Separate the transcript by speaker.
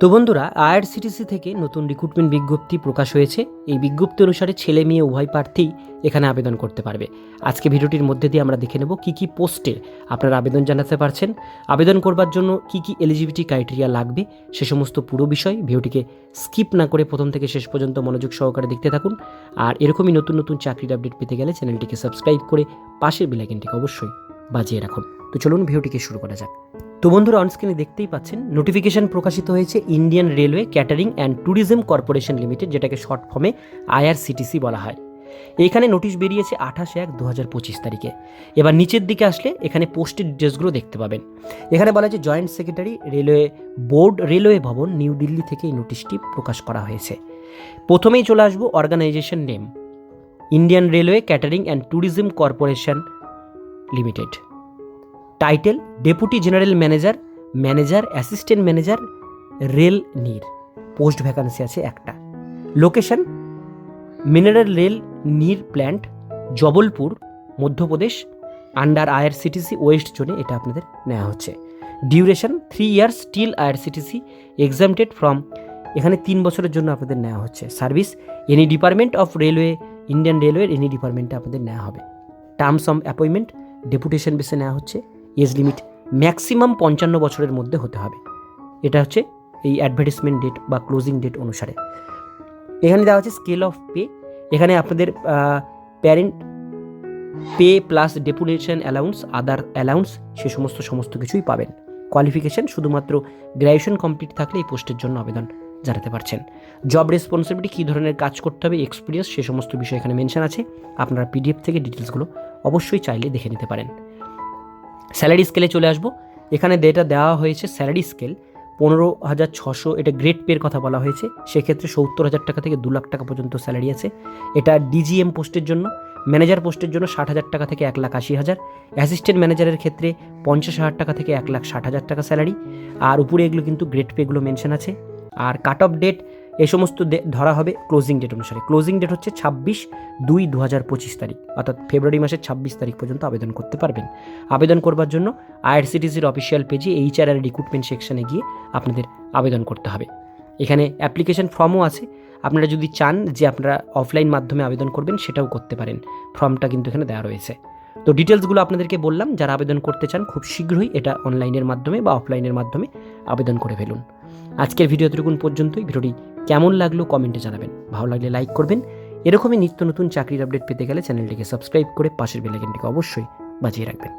Speaker 1: তো বন্ধুরা, আইআরসিটিসি থেকে নতুন রিক্রুটমেন্ট বিজ্ঞপ্তি প্রকাশ হয়েছে। এই বিজ্ঞপ্তি অনুসারে ছেলে মেয়ে উভয় প্রার্থী এখানে আবেদন করতে পারবে। আজকে ভিডিওটির মধ্যে দিয়ে আমরা দেখে নেব কী কী পোস্টে আপনারা আবেদন জানাতে পারছেন। আবেদন করবার জন্য কী কী এলিজিবিলিটি ক্রাইটেরিয়া লাগবে, সে সমস্ত পুরো বিষয় ভিডিওটিকে স্কিপ না করে প্রথম থেকে শেষ পর্যন্ত মনোযোগ সহকারে দেখতে থাকুন। আর এরকমই নতুন নতুন চাকরির আপডেট পেতে গেলে চ্যানেলটিকে সাবস্ক্রাইব করে পাশের বেলাইকেনটিকে অবশ্যই বাজিয়ে রাখুন। তো চলুন ভিডিওটিকে শুরু করা যাক। তো বন্ধুরা অনস্ক্রিনে দেখতেই পাচ্ছেন নোটিফিকেশন প্রকাশিত হয়েছে Indian railway catering and tourism corporation limited যেটাকে শর্ট ফর্মে আইআরসিটিসি বলা হয়। এইখানে নোটিশ বেরিয়েছে আঠাশ এক দু হাজার পঁচিশ তারিখে। এবার নিচের দিকে আসলে এখানে পোস্টের ডিটেলসগুলো দেখতে পাবেন। এখানে বলা আছে joint secretary railway board railway Bhavan New Delhi থেকে এই নোটিশটি প্রকাশ করা হয়েছে। প্রথমেই চলে আসব organisation name Indian railway catering and tourism corporation limited title, deputy general manager manager, assistant manager, rail Neer. Post vacancy আছে একটা। Location, mineral rail Neer plant, Jabalpur, Madhya Pradesh, under IRCTC west জোনে, এটা আপনাদের নেওয়া হচ্ছে। Duration three years still IRCTC exempted from এখানে তিন বছরের জন্য আপনাদের নেওয়া হচ্ছে service. Any department of railway Indian রেলওয়ের এনি ডিপার্টমেন্টে আপনাদের নেওয়া হবে। টার্মস অফ অ্যাপয়েন্টমেন্ট ডেপুটেশন বেসে নেওয়া হচ্ছে। এজ লিমিট ম্যাক্সিমাম পঞ্চান্ন বছরের মধ্যে হতে হবে। এটা হচ্ছে এই অ্যাডভার্টিসমেন্ট ডেট বা ক্লোজিং ডেট অনুসারে। এখানে দেওয়া হচ্ছে স্কেল অফ পে এখানে আপনাদের parent pay plus deputation allowance other allowance সে সমস্ত সমস্ত কিছুই পাবেন। কোয়ালিফিকেশন শুধুমাত্র গ্র্যাজুয়েশন কমপ্লিট থাকলে এই পোস্টের জন্য আবেদন জানাতে পারছেন। জব রেসপন্সিবিলিটি কী ধরনের কাজ করতে হবে এক্সপিরিয়েন্স সে সমস্ত বিষয় এখানে মেনশন আছে। আপনারা পিডিএফ থেকে ডিটেলসগুলো অবশ্যই চাইলে দেখে নিতে পারেন। স্যালারি স্কেলে চলে আসব। এখানে যেটা দেওয়া হয়েছে স্যালারি স্কেল। পনেরো হাজার ছশো, এটা গ্রেড পের কথা বলা হয়েছে। সেক্ষেত্রে সত্তর হাজার টাকা থেকে দু লাখ টাকা পর্যন্ত স্যালারি আছে। এটা ডিজিএম পোস্টের জন্য ম্যানেজার পোস্টের জন্য ষাট হাজার টাকা থেকে এক লাখ আশি হাজার। অ্যাসিস্ট্যান্ট ম্যানেজারের ক্ষেত্রে পঞ্চাশ হাজার টাকা থেকে এক লাখ ষাট হাজার টাকা স্যালারি। আর উপরে এগুলো কিন্তু গ্রেড পেগুলো মেনশন আছে। আর কাট অফ ডেট এ সমস্ত ধরা হবে ক্লোজিং ডেট অনুসারে। ক্লোজিং ডেট হচ্ছে ছাব্বিশ দুই দু হাজার পঁচিশ তারিখ, অর্থাৎ ফেব্রুয়ারি মাসের ছাব্বিশ তারিখ পর্যন্ত আবেদন করতে পারবেন। আবেদন করবার জন্য আইআরসিটিসির অফিসিয়াল পেজে এইচআর আর রিক্রুটমেন্ট সেকশানে গিয়ে আপনাদের আবেদন করতে হবে। এখানে অ্যাপ্লিকেশন ফর্মও আছে। আপনারা যদি চান যে আপনারা অফলাইন মাধ্যমে আবেদন করবেন, সেটাও করতে পারেন। ফর্মটা কিন্তু এখানে দেওয়া রয়েছে। তো ডিটেলসগুলো আপনাদেরকে বললাম, যারা আবেদন করতে চান, খুব শীঘ্রই এটা অনলাইনের মাধ্যমে বা অফলাইনের মাধ্যমে আবেদন করে ফেলুন। আজকের ভিডিও এতটুকুন পর্যন্তই। ভিডিওটি কেমন লাগল কমেন্টে জানাবেন। ভালো লাগলে লাইক করবেন। এরকমই নিত্য নতুন চাকরির আপডেট পেতে গেলে চ্যানেলটিকে সাবস্ক্রাইব করে পাশের বেলাইকনটিকে অবশ্যই বাজিয়ে রাখবেন।